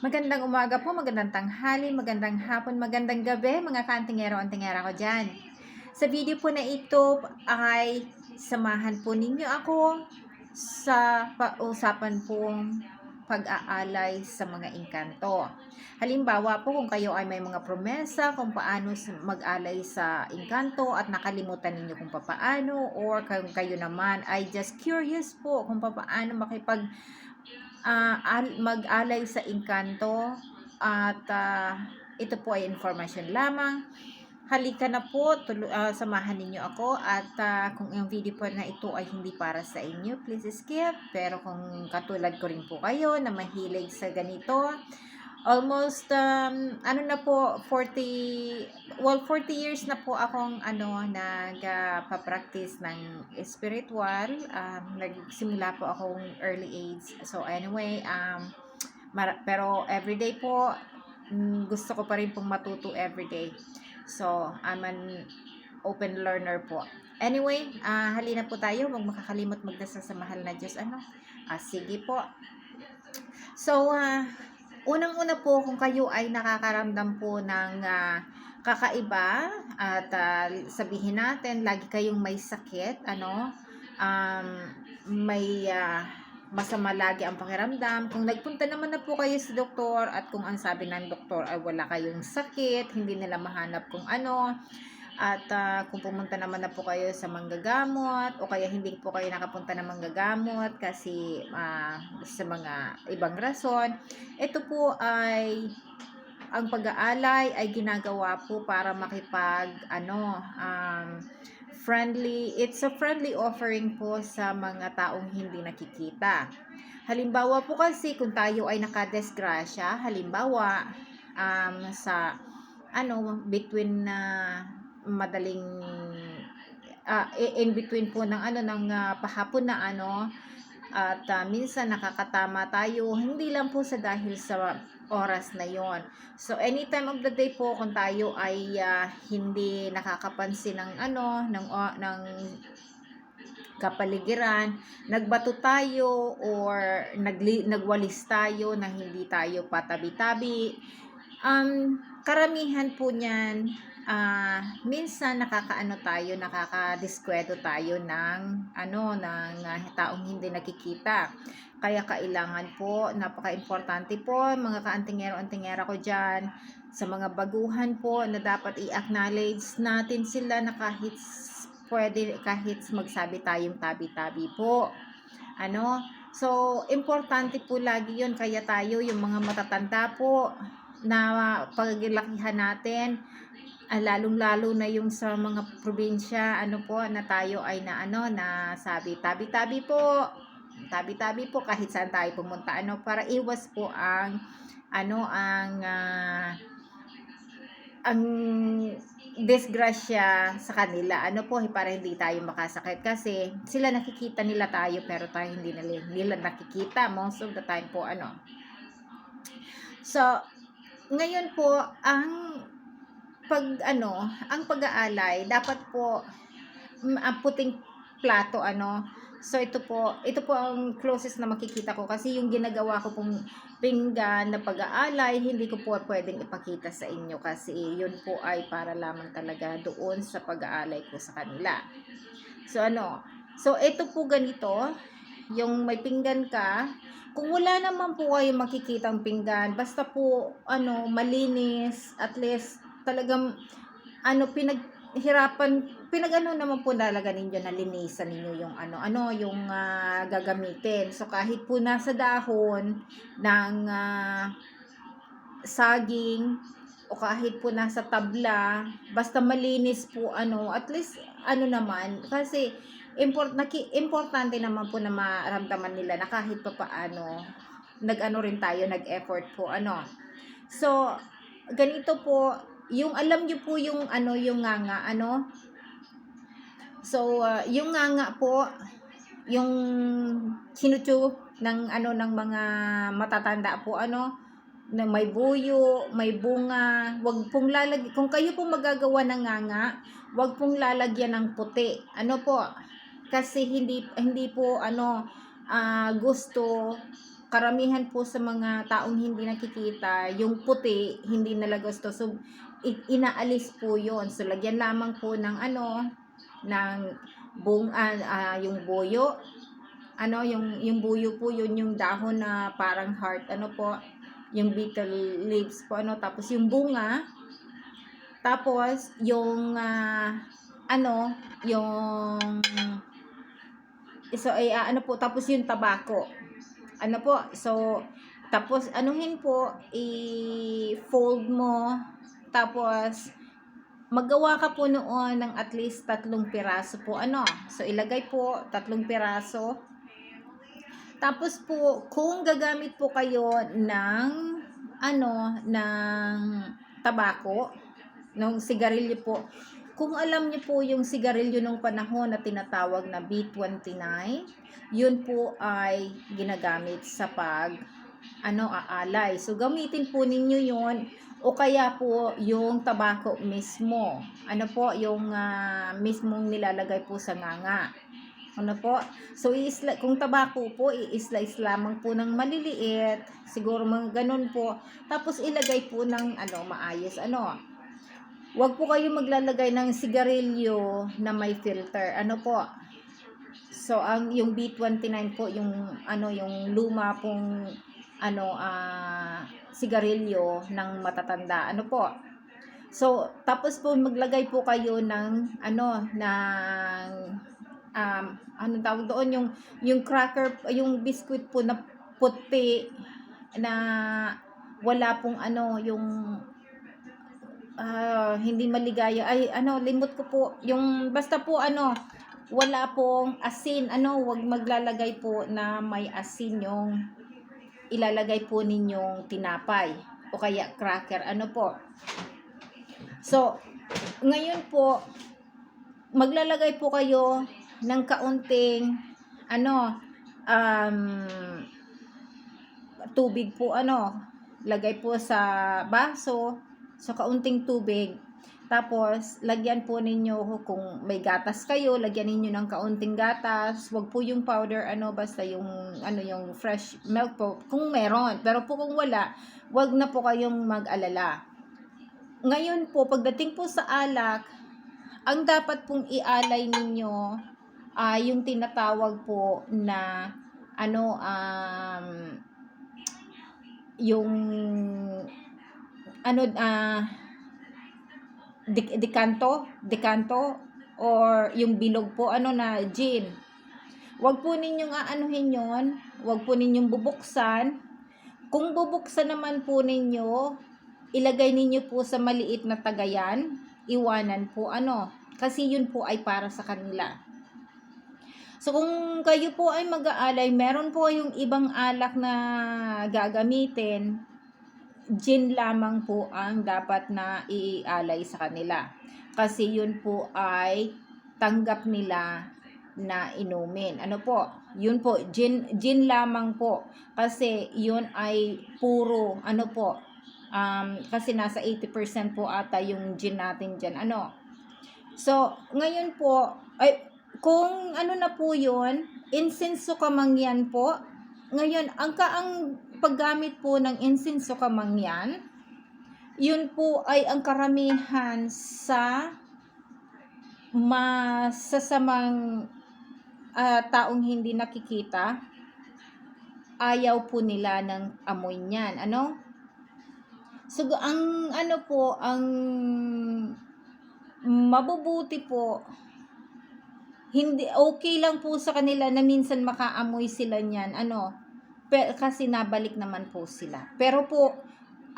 Magandang umaga po, magandang tanghali, magandang hapon, magandang gabi, mga kantingero-antingera ko dyan. Sa video po na ito ay samahan po ninyo ako sa pausapan pong pag-aalay sa mga inkanto. Halimbawa po kung kayo ay may mga promesa kung paano mag-alay sa inkanto at nakalimutan ninyo kung paano or kung kayo naman ay just curious po kung paano makipag al- mag-alay sa inkanto at ah, ito po ay information lamang. Halika na po, tulo- ah, samahan ninyo ako at ah, kung yung video po na ito ay hindi para sa inyo, please skip. Pero kung katulad ko rin po kayo na mahilig sa ganito, almost um, ano na po 40 well 40 years na po akong ano nagpa-practice ng spiritual. Um, nagsimula po akong early age. So anyway um mar- pero everyday po mm, gusto ko pa rin pong matuto everyday. So I'm an open learner po. Anyway ah halina po tayo. Wag makakalimot magdasal sa mahal na Diyos. Ano? Ah, sige po. So ah Unang-una po kung kayo ay nakakaramdam po ng ah, kakaiba at ah, sabihin natin lagi kayong may sakit, ano, um, may ah, masama lagi ang pakiramdam. Kung nagpunta naman na po kayo sa doktor at kung ang sabi ng doktor ay wala kayong sakit, hindi nila mahanap kung ano, at ah, kung pumunta naman na po kayo sa manggagamot o kaya hindi po kayo nakapunta ng manggagamot kasi ah, sa mga ibang rason, ito po ay ang pag-aalay ay ginagawa po para makipag ano um, friendly it's a friendly offering po sa mga taong hindi nakikita. Halimbawa po kasi kung tayo ay nakadesgrasya halimbawa um, sa ano between na madaling ah, in between po ng ano ng ah, pahapon na ano. At ah, minsan nakakatama tayo hindi lang po sa dahil sa oras na yon so anytime of the day po kung tayo ay ah, hindi nakakapansin ng ano ng o- ng kapaligiran nagbato tayo or nagli, nagwalis tayo na hindi tayo patabi-tabi um karamihan po niyan ah minsan nakakaano tayo, nakakadiskwento tayo ng ano ng ah, taong hindi nakikita. Kaya kailangan po, napaka-importante po mga kaantingero-antingera ko diyan sa mga baguhan po na dapat i-acknowledge natin sila na kahit pwede kahit magsabi tayong tabi-tabi po. Ano? So, importante po lagi 'yon kaya tayo yung mga matatanda po na paglakihan natin lalong-lalo na yung sa mga probinsya, ano po, na tayo ay na ano, na sabi, tabi-tabi po, tabi-tabi po kahit saan tayo pumunta, ano, para iwas po ang, ano, ang, ah, ang disgrasya sa kanila, ano po, para hindi tayo makasakit kasi sila nakikita nila tayo pero tayo hindi nila, nila nakikita most of the time po, ano. So, ngayon po, ang pag ano, ang pag-aalay dapat po mm, ang puting plato ano. So ito po, ito po ang closest na makikita ko kasi yung ginagawa ko pong pinggan na pag-aalay, hindi ko po pwedeng ipakita sa inyo kasi yun po ay para lamang talaga doon sa pag-aalay ko sa kanila. So ano, so ito po ganito, yung may pinggan ka, kung wala naman po kayo makikitang pinggan, basta po ano, malinis, at least talagang ano pinaghirapan pinagano naman po talaga ninyo na linisan ninyo yung ano ano yung ah, gagamitin. So kahit po nasa dahon ng ah, saging o kahit po nasa tabla basta malinis po ano at least ano naman kasi import naki, importante naman po na maramdaman nila na kahit pa paano nag-ano rin tayo nag-effort po ano. So ganito po yung alam niyo po yung ano yung nganga ano so uh, yung nganga po yung sinuchu ng ano ng mga matatanda po ano na may buyo, may bunga, wag pong lalagyan, kung kayo pong magagawa ng nganga, wag pong lalagyan ng puti. Ano po? Kasi hindi hindi po ano ah, gusto karamihan po sa mga taong hindi nakikita, yung puti, hindi nalagos to. So, inaalis po yon So, lagyan lamang po ng ano, ng bung, ah, ah, yung buyo. Ano, yung, yung buyo po, yun yung dahon na parang heart, ano po, yung beetle leaves po, ano, tapos yung bunga, tapos, yung, ah, ano, yung, so, ay, ah, ano po, tapos yung tabako. Ano po, so, tapos, anuhin po, i-fold mo, tapos, magawa ka po noon ng at least tatlong piraso po, ano, so, ilagay po, tatlong piraso, tapos po, kung gagamit po kayo ng, ano, ng tabako, ng sigarilyo po, kung alam niyo po yung sigarilyo nung panahon na tinatawag na B29, yun po ay ginagamit sa pag ano aalay. So gamitin po ninyo yun o kaya po yung tabako mismo. Ano po yung ah, mismong nilalagay po sa nganga. Ano po? So iisla kung tabako po i-slice lamang po ng maliliit, siguro mga ganun po. Tapos ilagay po ng ano maayos ano. Huwag po kayo maglalagay ng sigarilyo na may filter. Ano po? So ang yung B29 po yung ano yung luma pong ano ah sigarilyo ng matatanda. Ano po? So tapos po maglagay po kayo ng ano ng um ano tawag doon yung yung cracker yung biscuit po na puti na wala pong ano yung ah, hindi maligaya. Ay ano limot ko po yung basta po ano wala pong asin. Ano wag maglalagay po na may asin yung ilalagay po ninyong tinapay o kaya cracker. Ano po? So ngayon po maglalagay po kayo ng kaunting ano um tubig po ano lagay po sa baso sa kaunting tubig. Tapos lagyan po ninyo kung may gatas kayo lagyan ninyo ng kaunting gatas. Wag po yung powder ano basta yung ano yung fresh milk po. Kung meron. Pero po kung wala wag na po kayong mag-alala. Ngayon po pagdating po sa alak ang dapat pong ialay ninyo ay yung tinatawag po na ano um yung ano ah de- dekanto dekanto or yung bilog po ano na gin. Wag po ninyong aanuhin yon wag po ninyong bubuksan. Kung bubuksan naman po ninyo ilagay ninyo po sa maliit na tagayan. Iwanan po ano kasi yun po ay para sa kanila. So kung kayo po ay mag-aalay, meron po yung ibang alak na gagamitin, gin lamang po ang dapat na ialay sa kanila. Kasi yun po ay tanggap nila na inumin. Ano po? Yun po, gin, gin lamang po. Kasi yun ay puro, ano po, um, kasi nasa 80% po ata yung gin natin dyan. Ano? So, ngayon po, ay, kung ano na po yun, insenso kamangyan po. Ngayon, ang kaang paggamit po ng insenso kamangyan, yun po ay ang karamihan sa masasamang ah, taong hindi nakikita. Ayaw po nila ng amoy niyan. Ano? So, ang ano po, ang mabubuti po, hindi okay lang po sa kanila na minsan makaamoy sila niyan ano kasi nabalik naman po sila pero po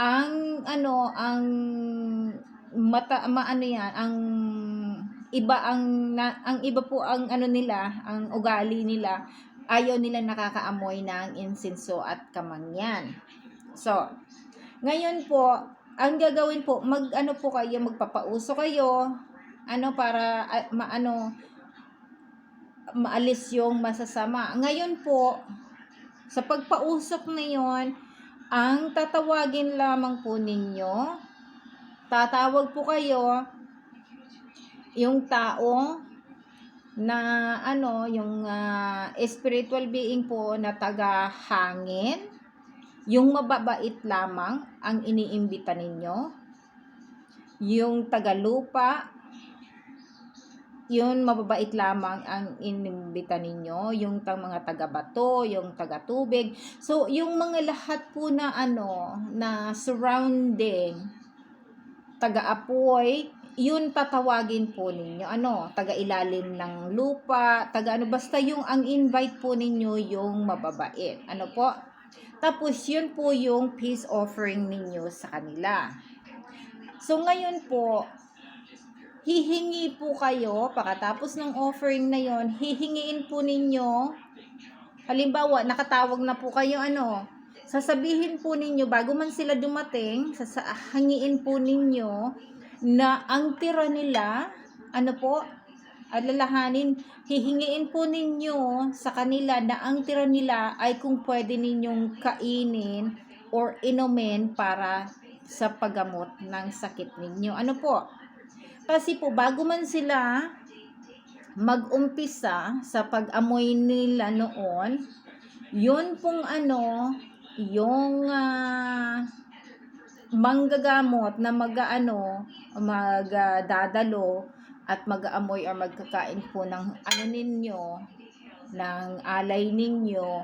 ang ano ang mata maano yan ang iba ang na, ang iba po ang ano nila ang ugali nila ayaw nila nakakaamoy ng insenso at kamangyan so ngayon po ang gagawin po mag ano po kayo magpapauso kayo ano para ah, maano maalis yung masasama. Ngayon po, sa pagpausok na yon, ang tatawagin lamang po ninyo, tatawag po kayo yung taong na ano, yung ah, spiritual being po na taga hangin, yung mababait lamang ang iniimbita ninyo, yung taga lupa, yun mababait lamang ang inimbita ninyo, yung tang mga taga bato, yung taga tubig. So, yung mga lahat po na ano, na surrounding, taga apoy, yun tatawagin po ninyo. Ano, taga ilalim ng lupa, taga ano, basta yung ang invite po ninyo yung mababait. Ano po? Tapos, yun po yung peace offering ninyo sa kanila. So, ngayon po, hihingi po kayo, pagkatapos ng offering na yon hihingiin po ninyo, halimbawa, nakatawag na po kayo, ano, sasabihin po ninyo, bago man sila dumating, sasahangiin po ninyo, na ang tira nila, ano po, alalahanin, hihingiin po ninyo sa kanila na ang tira nila ay kung pwede ninyong kainin or inumin para sa paggamot ng sakit ninyo. Ano po? Kasi po, bago man sila mag-umpisa sa pag-amoy nila noon, yun pong ano, yung ah, manggagamot na mag-ano, magdadalo at mag-aamoy or magkakain po ng ano ninyo, ng alay ninyo,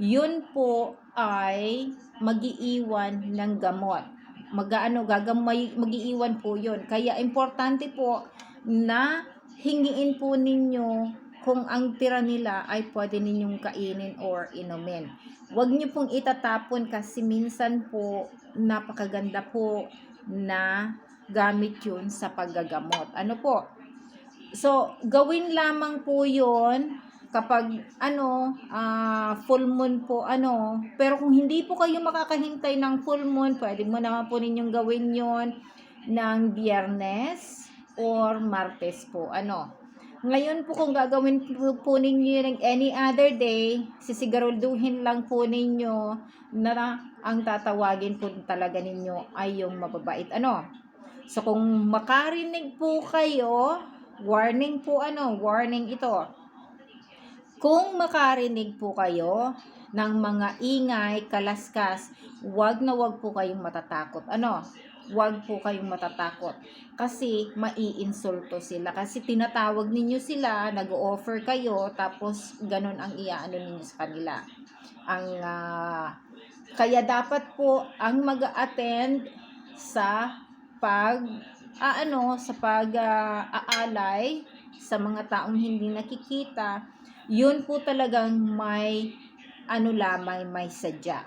yun po ay magiiwan ng gamot. Mag-ano, gagamay, magiiwan po yun. Kaya importante po na hingiin po ninyo kung ang tira nila ay pwede ninyong kainin or inumin. Huwag niyo pong itatapon kasi minsan po napakaganda po na gamit yun sa paggagamot. Ano po? So, gawin lamang po yun kapag ano, ah, full moon po ano. Pero kung hindi po kayo makakahintay ng full moon, pwede mo naman po ninyong gawin yon ng biyernes or martes po. Ano. Ngayon po kung gagawin po, po ninyo ng any other day, sisigaruduhin lang po ninyo na ang tatawagin po talaga ninyo ay yung mababait. Ano? So kung makarinig po kayo, warning po ano, warning ito. Kung makarinig po kayo ng mga ingay, kalaskas, wag na wag po kayong matatakot. Ano? Wag po kayong matatakot. Kasi maiinsulto sila. Kasi tinatawag ninyo sila, nag-offer kayo, tapos ganun ang iaano ninyo sa kanila. Ang ah, kaya dapat po ang mag-attend sa pag ah, ano sa pag ah, aalay sa mga taong hindi nakikita yun po talagang may ano lamang may sadya.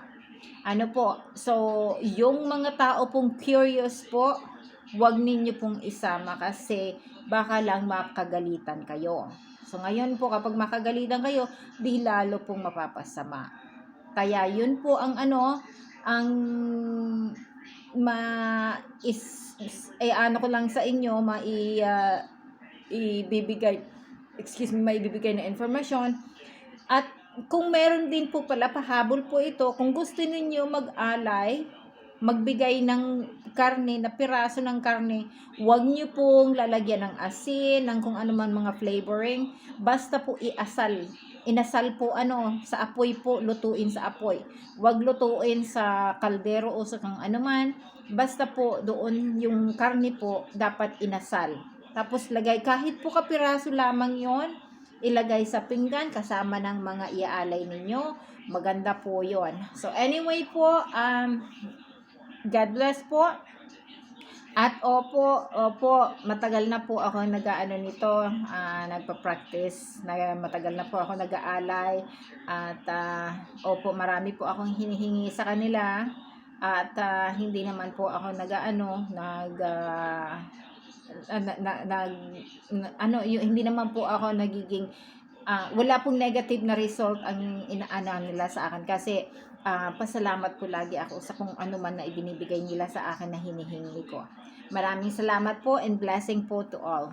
Ano po? So yung mga tao pong curious po wag ninyo pong isama kasi baka lang makagalitan kayo. So ngayon po kapag makagalitan kayo di lalo pong mapapasama. Kaya yun po ang ano, ang ma is, is eh, ano ko lang sa inyo, mai uh, ibibigay excuse me, maibibigay na informasyon. At kung meron din po pala pahabol po ito, kung gusto niyo mag-alay, magbigay ng karne, na piraso ng karne, huwag niyo pong lalagyan ng asin, ng kung ano man mga flavoring, basta po iasal. Inasal po ano sa apoy po lutuin sa apoy. Wag lutuin sa kaldero o sa kang ano man basta po doon yung karne po dapat inasal tapos lagay kahit po kapiraso lamang yon ilagay sa pinggan kasama ng mga iaalay ninyo. Maganda po yon so anyway po um God bless po. At opo, opo, matagal na po ako nag-aano nito, uh, nagpa-practice, na matagal na po ako nag-aalay. At uh, opo, marami po akong hinihingi sa kanila. At uh, hindi naman po ako nag-aano, nag uh, na, na, na, na, ano, yung, hindi naman po ako nagiging uh, wala pong negative na result ang inaano nila sa akin kasi uh, pasalamat po lagi ako sa kung ano man na ibinibigay nila sa akin na hinihingi ko. Maraming salamat po and blessing po to all.